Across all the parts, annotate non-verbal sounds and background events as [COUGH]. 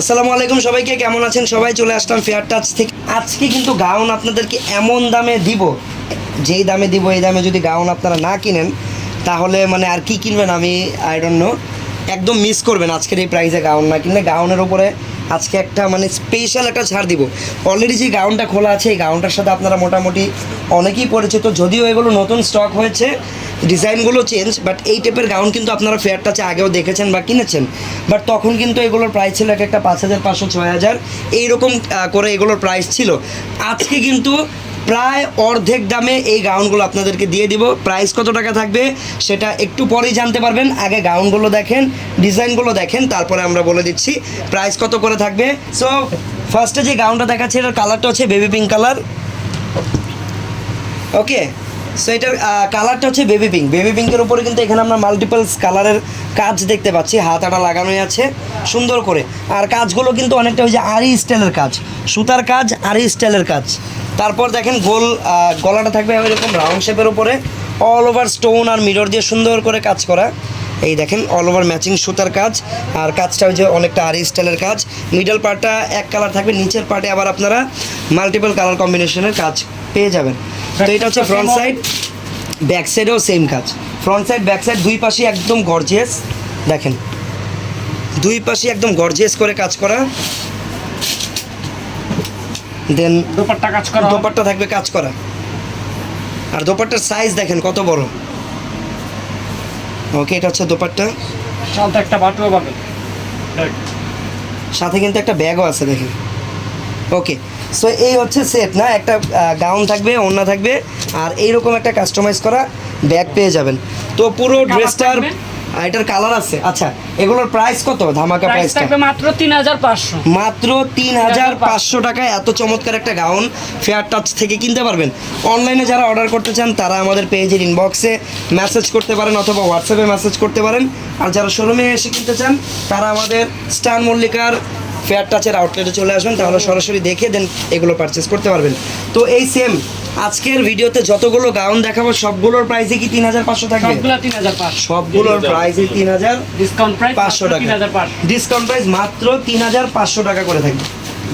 আসসালামু আলাইকুম সবাইকে, কেমন আছেন? সবাই চলে আসলাম ফেয়ার টাচ থেকে। আজকে কিন্তু গাউন আপনাদেরকে এমন দামে দিব, যেই দামে দিব, এই দামে যদি গাউন আপনারা না কিনেন, তাহলে মানে আর কি কিনবেন আমি আই একদম মিস করবেন আজকের এই প্রাইসে গাউন না কিনলে। গাউনের উপরে আজকে একটা মানে স্পেশাল একটা ছাড় দিব। অলরেডি যে গাউনটা খোলা আছে, এই গাউনটার সাথে আপনারা মোটামুটি অনেকেই তো যদিও এগুলো নতুন স্টক হয়েছে, ডিজাইনগুলো চেঞ্জ বাট এই টাইপের গাউন কিন্তু আপনারা ফেয়ার টাচে আগেও দেখেছেন বা কিনেছেন। বাট তখন কিন্তু এগুলোর প্রাইস ছিল এক একটা পাঁচ হাজার, পাঁচশো, ছয় হাজার, এইরকম করে এগুলোর প্রাইস ছিল। আজকে কিন্তু প্রায় অর্ধেক দামে এই গাউনগুলো আপনাদেরকে দিয়ে দিব। প্রাইস কত টাকা থাকবে সেটা একটু পরেই জানতে পারবেন। আগে গাউনগুলো দেখেন, ডিজাইনগুলো দেখেন, তারপরে আমরা বলে দিচ্ছি প্রাইস কত করে থাকবে। সো ফার্স্টে যে গাউনটা দেখাচ্ছে, এটার কালারটা হচ্ছে baby pink colour. Okay so এটার কালারটা হচ্ছে বেবি পিঙ্ক। বেবি পিঙ্কের উপরে কিন্তু এখানে আমরা মাল্টিপলস কালারের কাজ দেখতে পাচ্ছি। হাত আটা লাগানোই আছে, সুন্দর করে। আর কাজগুলো কিন্তু অনেকটা ওই যে আরি স্টাইলের কাজ। সুতার কাজ, আরি স্টাইলের কাজ। তারপর দেখেন গোল গলাটা থাকবে এরকম রাউন্ড শেপের উপরে অল ওভার স্টোন আর মিরর দিয়ে সুন্দর করে কাজ করা। এই দেখেন অল ওভার ম্যাচিং সুতার কাজ, আর কাজটা যে অনেকটা আরি স্টাইলের কাজ। মিডল পার্টটা এক কালার থাকবে, নিচের পার্টে আবার আপনারা মাল্টিপল কালার কম্বিনেশনের কাজ পেয়ে যাবেন। তো এটা হচ্ছে ফ্রন্ট সাইড ব্যাক সাইডেও সেম কাজ। ফ্রন্ট সাইড ব্যাক সাইড দুই পাশে একদম গর্জিয়াস দেখেন, দুই পাশে একদম গর্জিয়াস করে কাজ করা। দেন দোপাট্টা কাজ করা। দোপাট্টা থাকবে কাজ করা। আর দোপাট্টার সাইজ দেখেন কত বড়। ওকে এটা হচ্ছে দোপাট্টা। সাথে একটা বাটুও পাবে। সাথে কিন্তু একটা ব্যাগও আছে দেখেন। ওকে সো এই হচ্ছে সেট না? একটা গাউন থাকবে ওড়না থাকবে আর এইরকম একটা কাস্টমাইজ করা ব্যাগ পেয়ে যাবেন। তো পুরো ড্রেসটার থাকবে? এটার কালার আছে। আচ্ছা এগুলোর প্রাইস কত? ধামাকা প্রাইস থাকবে মাত্র তিন হাজার পাঁচশো। মাত্র তিন হাজার পাঁচশো টাকায় এত চমৎকার একটা গাউন ফেয়ার টাচ থেকে কিনতে পারবেন। অনলাইনে যারা অর্ডার করতে চান তারা আমাদের পেজের ইনবক্সে মেসেজ করতে পারেন অথবা হোয়াটসঅ্যাপে মেসেজ করতে পারেন। আর যারা শোরুমে এসে কিনতে চান তারা আমাদের স্টার মল্লিকার ফেয়ার টাচের আউটলেটে চলে আসবেন তাহলে সরাসরি দেখে দেন এগুলো পারচেস করতে পারবেন। তো এই সেম আজকের ভিডিওতে যতগুলো গাউন দেখাবো সবগুলোর প্রাইসে কি তিন হাজার পাঁচশো থাকবে? সবগুলোর প্রাইসে তিন হাজার ডিসকাউন্ট প্রাইস পাঁচশো টাকা। ডিসকাউন্ট প্রাইস মাত্র তিন হাজার পাঁচশো টাকা করে থাকবে।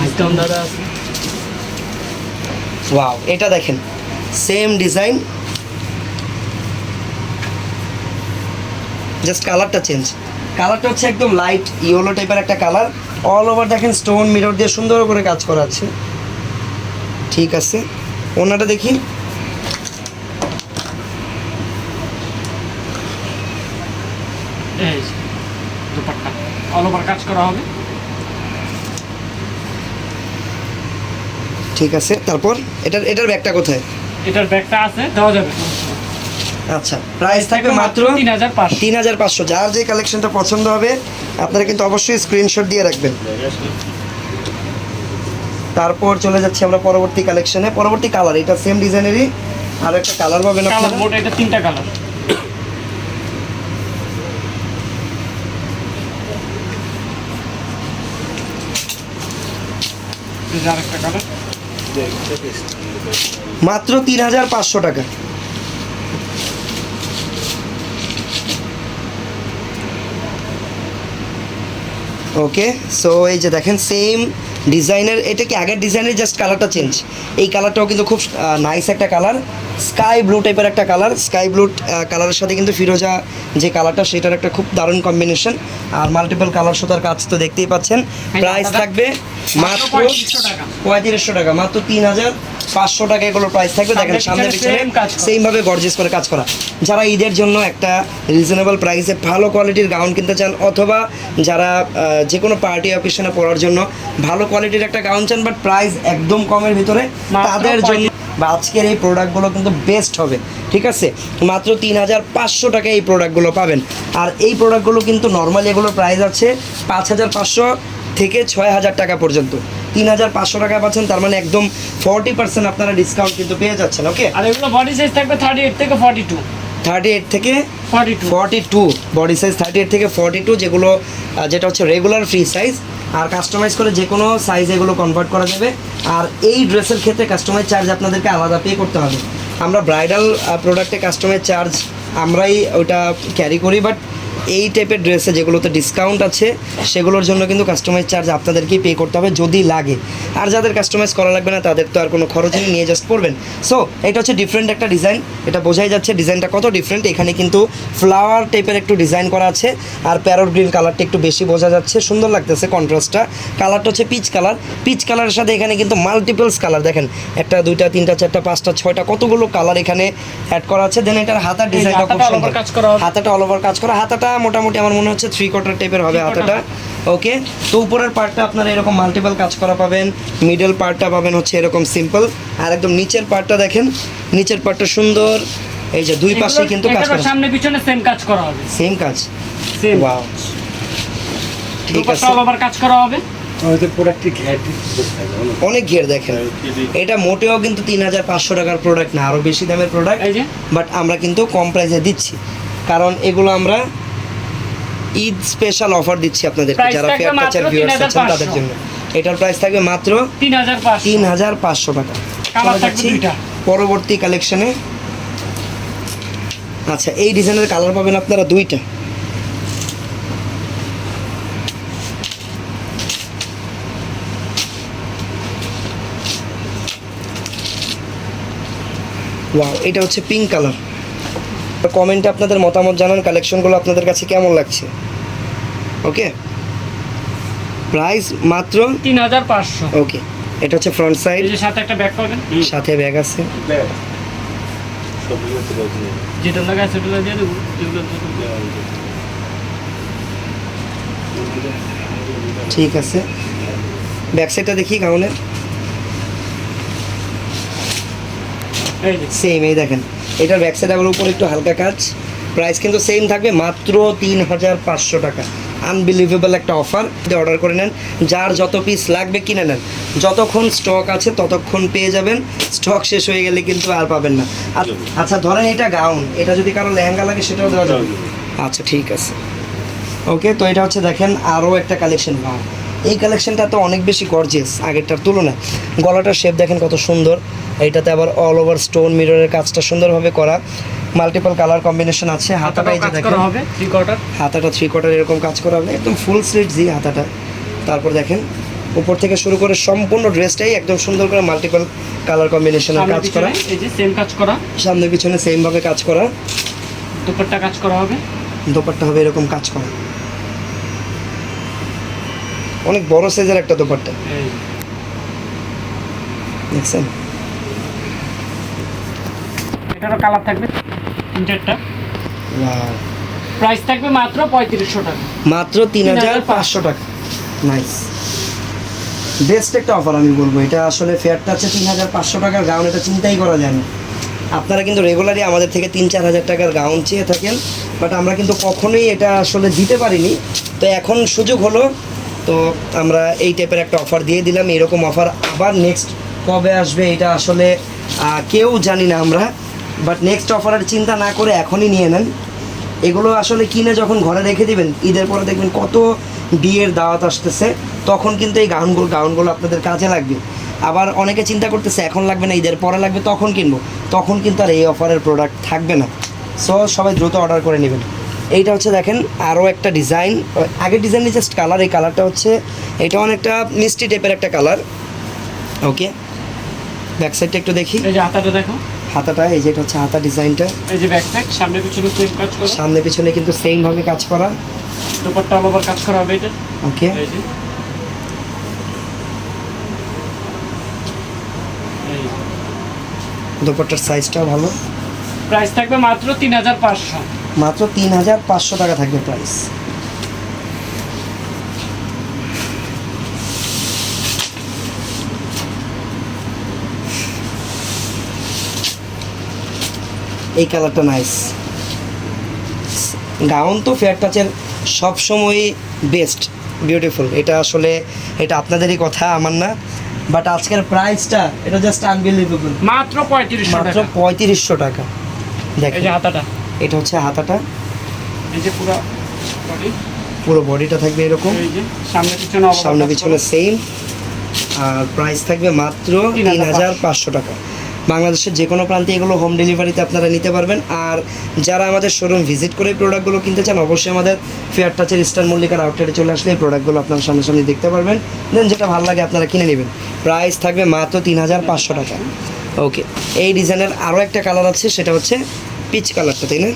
ডিসকাউন্ট দাদা ওয়াও এটা দেখেন সেম ডিজাইন জাস্ট কালারটা চেঞ্জ কালারটা হচ্ছে একদম লাইট ইয়েলো টাইপের একটা কালার অল ওভার দেখেন স্টোন মিরর দিয়ে সুন্দর করে কাজ করা আছে। ঠিক আছে। ওনাটা দেখি। অল ওভার কাজ করা হবে। ঠিক আছে। তারপর এটার এটার ব্যাগটা কোথায়? এটার ব্যাগটা আছে দেওয়া যাবে। আচ্ছা প্রাইস থাকবে মাত্র তিন হাজার পাঁচশো। যার যে কালেকশনটা পছন্দ হবে আপনারা কিন্তু অবশ্যই স্ক্রিনশট দিয়ে রাখবেন। তারপর চলে যাচ্ছি আমরা পরবর্তী কালেকশনে পরবর্তী কালার এটা সেম ডিজাইনেরই আর একটা কালার পাবেন কালার আপনারা। মোট এটা তিনটা কালার কালার মাত্র তিন হাজার পাঁচশো টাকা। ওকে সো এই যে দেখেন সেম ডিজাইনের এটা কি আগের ডিজাইনের জাস্ট কালারটা চেঞ্জ এই কালারটাও কিন্তু খুব নাইস একটা কালার স্কাই ব্লু টাইপের একটা কালার। স্কাই ব্লু কালারের সাথে কিন্তু ফিরোজা যে কালারটা সেটার একটা খুব দারুণ কম্বিনেশন আর মাল্টিপল কালার সুতার কাজ তো দেখতেই পাচ্ছেন। প্রাইস থাকবে মাত্র পঁয়ত্রিশশো টাকা। মাত্র তিন হাজার পাঁচশো টাকা এগুলো প্রাইস থাকবে। দেখেন সামনে পিছনে। সেইভাবে গর্জেস করে কাজ করা। যারা ঈদের জন্য একটা রিজনেবল প্রাইসে ভালো কোয়ালিটির গাউন কিনতে চান অথবা যারা যে কোনো পার্টি অকেশনে পড়ার জন্য ভালো কোয়ালিটির একটা গাউন চান বাট প্রাইস একদম কমের ভিতরে তাদের জন্য বা আজকের এই প্রোডাক্টগুলো কিন্তু বেস্ট হবে ঠিক আছে? মাত্র তিন হাজার পাঁচশো টাকায় এই প্রোডাক্টগুলো পাবেন। আর এই প্রোডাক্টগুলো কিন্তু নর্মালি এগুলোর প্রাইস আছে পাঁচ হাজার পাঁচশো থেকে ছয় হাজার টাকা পর্যন্ত। তিন হাজার পাঁচশো টাকা পাচ্ছেন তার মানে একদম ফর্টি পার্সেন্ট আপনারা ডিসকাউন্ট কিন্তু পেয়ে যাচ্ছেন ওকে আর এগুলো বডি সাইজ থাকবে থার্টি এইট থেকে ফর্টি টু থার্টি এইট থেকে forty two forty two body size thirty eight থেকে ফর্টি টু যেগুলো যেটা হচ্ছে রেগুলার ফ্রি সাইজ আর কাস্টমাইজ করে যে কোনো সাইজ এগুলো কনভার্ট করা যাবে। আর এই ড্রেসের ক্ষেত্রে কাস্টমাইজ চার্জ আপনাদেরকে আলাদা পে করতে হবে। আমরা ব্রাইডাল প্রোডাক্টে কাস্টমাইজ চার্জ আমরাই ওটা ক্যারি করি বাট এই টাইপের ড্রেসে যেগুলোতে ডিসকাউন্ট আছে সেগুলোর জন্য কিন্তু কাস্টমাইজ চার্জ আপনাদেরকেই পে করতে হবে যদি লাগে। আর যাদের কাস্টমাইজ করা লাগবে না তাদের তো আর কোনো খরচ নেই নিয়ে জাস্ট পড়বেন সো এটা হচ্ছে ডিফারেন্ট একটা ডিজাইন এটা বোঝাই যাচ্ছে ডিজাইনটা কত ডিফারেন্ট এখানে কিন্তু ফ্লাওয়ার টাইপের একটু ডিজাইন করা আছে আর প্যারট গ্রিন কালারটা একটু বেশি বোঝা যাচ্ছে সুন্দর লাগতেছে কন্ট্রাস্টটা কালারটা হচ্ছে পিচ কালার পিচ কালারের সাথে এখানে কিন্তু মাল্টিপলস কালার দেখেন একটা দুইটা তিনটা চারটা পাঁচটা ছয়টা কতগুলো কালার এখানে অ্যাড করা আছে দেন এটার হাতার ডিজাইনটা খুব সুন্দর। কাজ করা হাতাটা অল ওভার কাজ করা হাতাটা মোটামুটি আমার মনে হচ্ছে থ্রি কোয়ার্টার টাইপের হবে হাতাটা। ওকে তো উপরের পার্টটা আপনারা এরকম মাল্টিপল কাজ করা পাবেন। মিডল পার্টটা পাবেন হচ্ছে এরকম সিম্পল আর একদম নিচের পার্টটা দেখেন। নিচের পার্টটা সুন্দর। এই যে দুই পাশে কিন্তু কাজ করা। সামনে পিছনে সেম কাজ করা হবে। সেম কাজ। সেম ওয়াও ঠিক আছে। অল ওভার কাজ করা হবে। অনেক ঘের দেখেন। এটা মোটেও কিন্তু তিন হাজার পাঁচশো টাকার প্রোডাক্ট না আরও বেশি দামের প্রোডাক্ট বাট আমরা কিন্তু কম প্রাইসে দিচ্ছি। কারণ এগুলো আমরা ঈদ স্পেশাল অফার দিচ্ছি আপনাদেরকে Price যারা ফেয়ার টাচের ভিউয়ার্স আছেন তাদের জন্য। এটার প্রাইস থাকবে মাত্র তিন হাজার পাঁচশো। টাকা। পরবর্তী কালেকশনে আচ্ছা এই ডিজাইনের কালার পাবেন আপনারা দুইটা। ওয়াও এটা হচ্ছে পিঙ্ক কালার কমেন্টে আপনাদের মতামত জানান কালেকশনগুলো আপনাদের কাছে কেমন লাগছে? ওকে প্রাইস মাত্র তিন হাজার পাঁচশো। ওকে এটা হচ্ছে ফ্রন্ট সাইড এই সাথে একটা ব্যাগ পাবেন? সাথে ব্যাগ আছে। যেটা লাগায় সেটা দিয়ে দেবো। ঠিক আছে। ব্যাক সাইডটা দেখি গাউনের সেম এই দেখেন। এটার ব্যাক সাইড আবার উপরে একটু হালকা কাজ। প্রাইস কিন্তু সেম থাকবে মাত্র তিন হাজার পাঁচশো টাকা। আনবিলিভেবল একটা অফার অর্ডার করে নেন যার যত পিস লাগবে কিনে নেন। যতক্ষণ স্টক আছে ততক্ষণ পেয়ে যাবেন। স্টক শেষ হয়ে গেলে কিন্তু আর পাবেন না। আচ্ছা ধরেন এটা গাউন এটা যদি কারও লেহেঙ্গা লাগে সেটাও দেওয়া যাবে। আচ্ছা ঠিক আছে। ওকে তো এটা হচ্ছে দেখেন আরও একটা কালেকশন ভাব এই কালেকশনটা তো অনেক বেশি গর্জিয়াস আগেরটার তুলনায়। গলাটার শেপ দেখেন কত সুন্দর। এইটাতে আবার অল ওভার স্টোন মিররের কাজটা সুন্দরভাবে করা। মাল্টিপল কালার কম্বিনেশন আছে হাতাটা এই যে দেখেন। হবে থ্রি কোয়ার্টার হাতাটা থ্রি কোয়ার্টার এরকম কাজ করা হবে একদম ফুল স্লিট জি হাতাটা। তারপর দেখেন উপর থেকে শুরু করে সম্পূর্ণ ড্রেসটাই একদম সুন্দর করে মাল্টিপল কালার কম্বিনেশনের কাজ করা। এই যে সেম কাজ করা। সামনে পিছনে সেমভাবে কাজ করা। দুপাট্টা কাজ করা হবে। দোপাট্টা হবে এরকম কাজ করা। অনেক বড় সাইজের একটা দোপাট্টা। দেখছেন? এটারও কালার থাকবে তিন চারটা প্রাইস থাকবে মাত্র পঁয়ত্রিশশো টাকা। মাত্র তিন হাজার পাঁচশো টাকা। নাইস বেস্ট একটা অফার আমি বলব। এটা আসলে ফেয়ারটা আছে তিন হাজার পাঁচশো টাকার গাউন এটা চিন্তাই করা যায় না। আপনারা কিন্তু রেগুলারই আমাদের থেকে তিন চার হাজার টাকার গাউন চেয়ে থাকেন বাট আমরা কিন্তু কখনোই এটা আসলে দিতে পারিনি। তো এখন সুযোগ হলো তো আমরা এই টাইপের একটা অফার দিয়ে দিলাম। এরকম অফার আবার নেক্সট কবে আসবে এটা আসলে কেউ জানি না আমরা। বাট নেক্সট অফারের চিন্তা না করে এখনই নিয়ে নেন। এগুলো আসলে কিনে যখন ঘরে রেখে দিবেন, ঈদের পরে দেখবেন কত বিয়ের দাওয়াত আসতেছে। তখন কিন্তু এই গাউনগুলো গাউনগুলো আপনাদের কাজে লাগবে। আবার অনেকে চিন্তা করতেছে, এখন লাগবে না, ঈদের পরে লাগবে, তখন কিনবো। তখন কিন্তু আর এই অফারের প্রোডাক্ট থাকবে না। সো সবাই দ্রুত অর্ডার করে নেবেন। এইটা হচ্ছে দেখেন আরও একটা ডিজাইন। আগের ডিজাইনের জাস্ট কালার এই কালারটা হচ্ছে এটা অনেকটা মিষ্টি টাইপের একটা কালার ওকে ব্যাক সাইডটা একটু দেখি। এই যে হাতাটা দেখো। হাতাটা এই যে এটা হচ্ছে হাতা ডিজাইনটা। এই যে ব্যাক সাইড সামনে পিছনে সেম কাজ করা। সামনে পিছনে কিন্তু সেমভাবে কাজ করা। দুপাট্টা অল ওভার কাজ করা হবে এটা। ওকে এই যে। দুপাট্টার সাইজটাও ভালো। প্রাইস থাকবে মাত্র তিন হাজার পাঁচশো। মাত্র তিন হাজার পাঁচশো টাকা থাকবে প্রাইস এই কালারটা নাইস গাউন তো ফেয়ার টাচের সবসময়ই বেস্ট বিউটিফুল এটা আসলে এটা আপনাদেরই কথা আমার না। বাট আজকের প্রাইসটা এটা জাস্ট আনবিলিভেবল মাত্র পঁয়ত্রিশশো মাত্র পঁয়ত্রিশশো টাকা। দেখেন। হাতাটা। এটা হচ্ছে হাতাটা। এই যে পুরো body, পুরো বডিটা থাকবে এরকম। এই যে সামনে পিছনে সামনে পিছনে সেম আর প্রাইস থাকবে মাত্র তিন হাজার পাঁচশো। টাকা। বাংলাদেশের যে কোনো প্রান্তে এগুলো হোম ডেলিভারিতে আপনারা নিতে পারবেন। আর যারা আমাদের শোরুম ভিজিট করে প্রোডাক্টগুলো কিনতে চান অবশ্যই আমাদের ফেয়ার টাচের স্টার মল্লিকার আউটলেটে চলে আসলে এই প্রোডাক্টগুলো আপনার সামনে সামনে দেখতে পারবেন। দেন যেটা ভালো লাগে আপনারা কিনে নেবেন। প্রাইস থাকবে মাত্র তিন হাজার পাঁচশো টাকা। ওকে এই ডিজাইনের আরও একটা কালার আছে সেটা হচ্ছে পিচ কালারটা তাই না?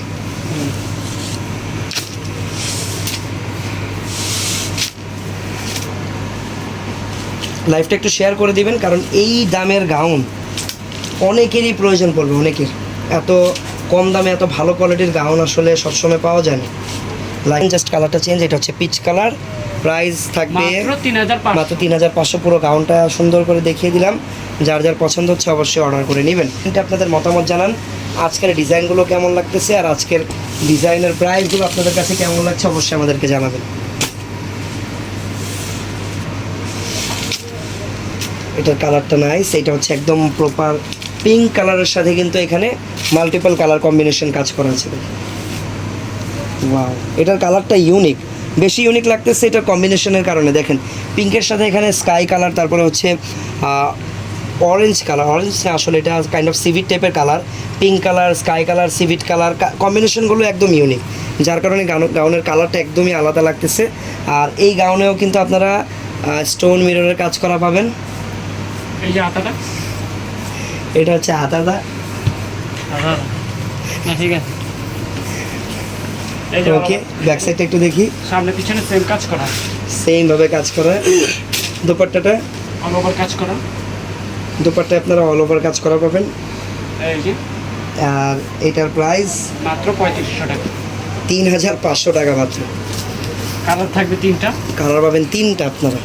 লাইফটা একটু শেয়ার করে দিবেন কারণ এই দামের গাউন অনেকেরই প্রয়োজন পড়বে অনেকের। এত কম দামে এত ভালো কোয়ালিটির গাউন আসলে সবসময় পাওয়া যায় না। লাইন জাস্ট কালারটা চেঞ্জ এটা হচ্ছে পিচ কালার প্রাইস থাকবে মাত্র তিন হাজার পাঁচশো। পুরো গাউনটা সুন্দর করে দেখিয়ে দিলাম। যার যার পছন্দ হচ্ছে অবশ্যই অর্ডার করে নেবেন। এটা আপনাদের মতামত জানান। আজকের ডিজাইনগুলো কেমন লাগতেছে আর আজকের ডিজাইনের প্রাইসগুলো আপনাদের কাছে কেমন লাগছে অবশ্যই আমাদেরকে জানাবেন। এটার কালারটা নাইস এটা হচ্ছে একদম প্রপার পিঙ্ক কালারের সাথে কিন্তু এখানে মাল্টিপল কালার কম্বিনেশন কাজ করা আছে। এটার কালারটা ইউনিক বেশি ইউনিক লাগতেছে এটার কম্বিনেশনের কারণে। দেখেন পিঙ্কের সাথে এখানে স্কাই কালার তারপরে হচ্ছে অরেঞ্জ কালার অরেঞ্জ আসলে এটা কাইন্ড অফ সিভিট টাইপের colour pink colour sky colour সিভিট colour কম্বিনেশনগুলো একদম ইউনিক যার কারণে গাউন- গাউনের কালারটা একদমই আলাদা লাগতেছে। আর এই গাউনেও কিন্তু আপনারা স্টোন মিররের কাজ করা পাবেন। এই যে হাতাটা এটা হচ্ছে হাতাদা না ঠিক আছে। ওকে ব্যাক সাইডটা একটু দেখি। সামনে পিছনে সেম কাজ করা। সেমভাবে কাজ করা। [COUGHS] দুপাট্টাটা। অল ওভার কাজ করা। দুপাট্টায় আপনারা অল ওভার কাজ করা পাবেন। আর এটার প্রাইস মাত্র পঁয়ত্রিশশো টাকা। তিন হাজার পাঁচশো টাকা মাত্র। কালার থাকবে তিনটা? কালার পাবেন তিনটা আপনারা।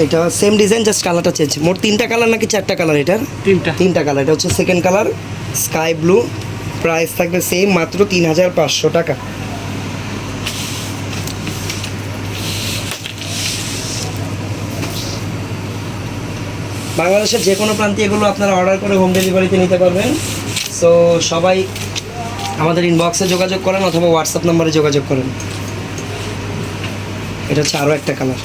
এটা সেম ডিজাইন জাস্ট কালারটা চেঞ্জ মোট তিনটা কালার নাকি চারটা কালার এটার? তিনটা। তিনটা কালার এটা হচ্ছে second colour sky blue price থাকবে সেম মাত্র তিন হাজার পাঁচশো টাকা। বাংলাদেশের যে কোনো প্রান্তে এগুলো আপনারা অর্ডার করে হোম ডেলিভারিতে নিতে পারবেন। সো সবাই আমাদের ইনবক্সে যোগাযোগ করেন অথবা হোয়াটসঅ্যাপ নম্বরে যোগাযোগ করেন। এটা হচ্ছে আরও একটা কালার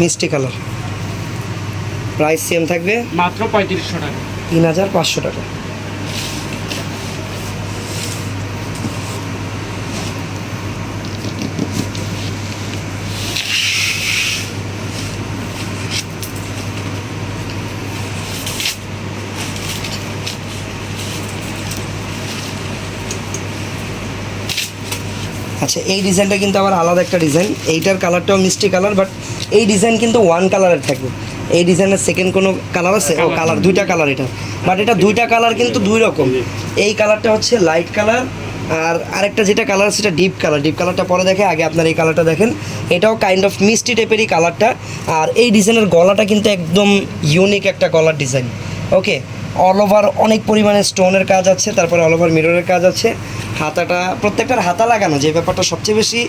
মিষ্টি কালার। প্রাইস সেম থাকবে মাত্র পঁয়ত্রিশশো টাকা। তিন হাজার পাঁচশো টাকা। আচ্ছা এই ডিজাইনটা কিন্তু আবার আলাদা একটা ডিজাইন। এইটার কালারটাও মিষ্টি কালার বাট এই ডিজাইন কিন্তু ওয়ান কালারের থাকবে। এই ডিজাইনের সেকেন্ড কোনো কালার আছে? ও কালার দুইটা কালার এটা। বাট এটা দুইটা কালার কিন্তু দুই রকম। এই কালারটা হচ্ছে লাইট কালার আর আরেকটা যেটা কালার সেটা ডিপ কালার ডিপ কালারটা পরে দেখে আগে আপনার এই কালারটা দেখেন। এটাও কাইন্ড অফ মিষ্টি টাইপেরই কালারটা আর এই ডিজাইনের গলাটা কিন্তু একদম ইউনিক একটা গলার ডিজাইন ওকে অল ওভার অনেক পরিমাণে স্টোনের কাজ আছে তারপরে অল ওভার মিররের কাজ আছে। হাতাটা প্রত্যেকটার হাতা লাগানো যে ব্যাপারটা সবচেয়ে বেশি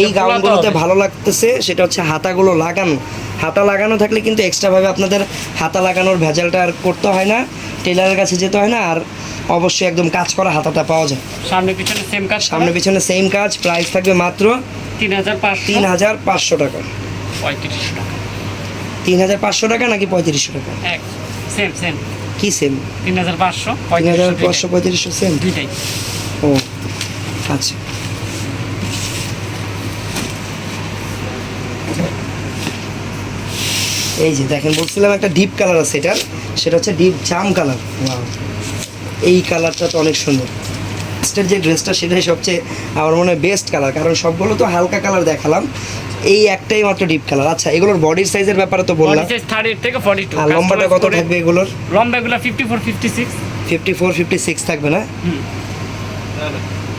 এই গাউনগুলোতে ভালো লাগতেছে সেটা হচ্ছে হাতাগুলো লাগানো। হাতা লাগানো থাকলে কিন্তু এক্সট্রাভাবে আপনাদের হাতা লাগানোর ভেজালটা আর করতে হয় না টেলারের কাছে যেতে হয় না আর অবশ্যই একদম কাজ করা হাতাটা পাওয়া যায়। সামনে পিছনে সেম কাজ সামনে পিছনে সেম কাজ প্রাইস থাকবে মাত্র তিন হাজার পাঁচশো। তিন হাজার পাঁচশো টাকা। পঁয়ত্রিশশো টাকা। তিন হাজার পাঁচশো টাকা নাকি পঁয়ত্রিশশো টাকা? এক। সেম সেম কি সেম তিন হাজার পাঁচশো তিন হাজার পাঁচশো পঁয়ত্রিশশো সেম দুইটাই। ও আচ্ছা। এই যে দেখেন বলছিলাম একটা ডিপ কালার আছে এটা সেটা হচ্ছে ডিপ জাম কালার এই কালারটা তো অনেক সুন্দর। ফার্স্টের যে ড্রেসটা সেটাই সবচেয়ে আমার মনে হয় বেস্ট কালার কারণ সবগুলো তো হালকা কালার দেখালাম। এই একটাই মাত্র ডিপ কালার আচ্ছা এগুলোর বডির সাইজের ব্যাপারে তো বললাম। থার্টি এইট থেকে ফর্টি টু আর লম্বাটা কত থাকবে এগুলোর? লম্বাগুলো fifty four fifty six fifty four fifty six থাকবে না?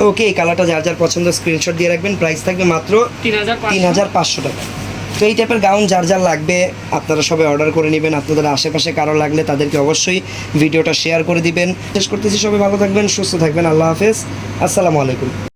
ওকে এই কালারটা যার যার পছন্দ স্ক্রিনশট দিয়ে রাখবেন। প্রাইস থাকবে মাত্র তিন হাজার তিন হাজার পাঁচশো টাকা। তো এই টাইপের গাউন যার যার লাগবে, আপনারা সবাই অর্ডার করে নেবেন। আপনাদের আশেপাশে কারও লাগলে তাদেরকে অবশ্যই ভিডিওটা শেয়ার করে দিবেন। শেষ করতেছি সবাই, ভালো থাকবেন, সুস্থ থাকবেন, আল্লাহ হাফেজ। আসসালামু আলাইকুম।